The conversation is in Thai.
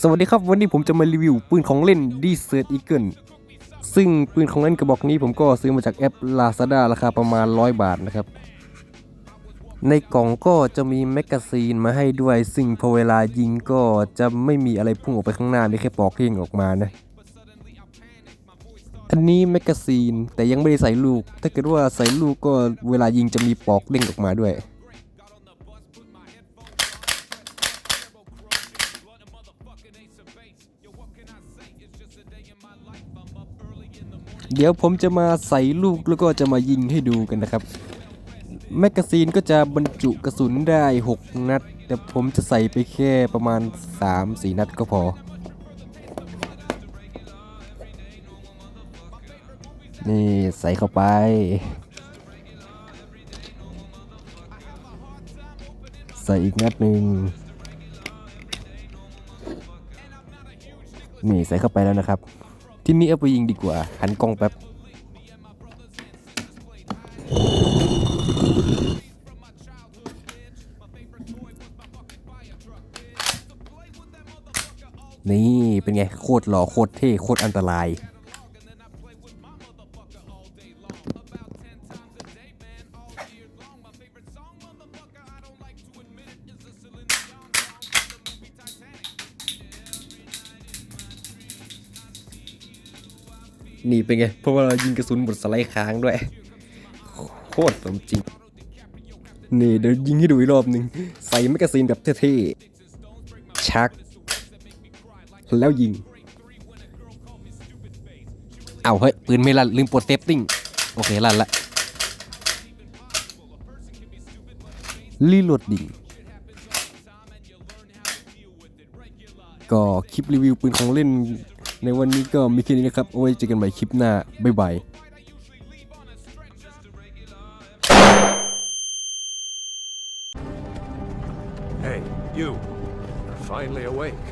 สวัสดีครับวันนี้ผมจะมารีวิวปืนของเล่น d e s e r t Eagle ซึ่งปืนของเล่นกระบอกนี้ผมก็ซื้อมาจากแอป Lazada ราคาประมาณ 100 บาทนะครับ ในกล่องก็จะมีแมกกาซีนมาให้ด้วย ซึ่งพอเวลายิงก็จะไม่มีอะไรพุ่งออกไปข้างหน้ามีแค่ปลอกที่ยิงออกมานะอันนี้แมกกาซีนแต่ยังไม่ได้ใส่ลูก ถ้าเกิดว่าใส่ลูกก็เวลายิงจะมีปลอกเด้งออกมาด้วย เดี๋ยวผมจะมาใส่ลูกแล้วก็จะมายิงให้ดูกันนะครับ แมกกาซีนก็จะบรรจุกระสุนได้ 6 นัด แต่ผมจะใส่ไปแค่ประมาณ 3-4 นัดก็พอ นี่ใส่เข้าไปใส่อีกนัดหนึ่งนี่ใส่เข้าไปแล้วนะครับ ทีนี้เอาไปยิงดีกว่า หันกล้องแป๊บนี่เป็นไง โคตรหล่อโคตรเท่ โคตรอันตราย นี่เป็นไง เพราะว่าเรายิงกระสุนหมดสไลด์ค้างด้วย โคตรสมจริง นี่เดี๋ยวยิงให้ดูอีกรอบหนึ่งใส่แมกกาซีนแบบเท่ๆ ชัก แล้วยิง เอาเฮ้ย ปืนไม่ลั่นลืมปลดเซฟติ้ง โอเค ลั่นละรีโหลดดิงก็คลิปรีวิวปืนของเล่น ในวันนี้ก็มีแค่นี้นะครับ เอาไว้เจอกันใหม่คลิปหน้า บ๊ายบาย Hey, you. You're finally awake.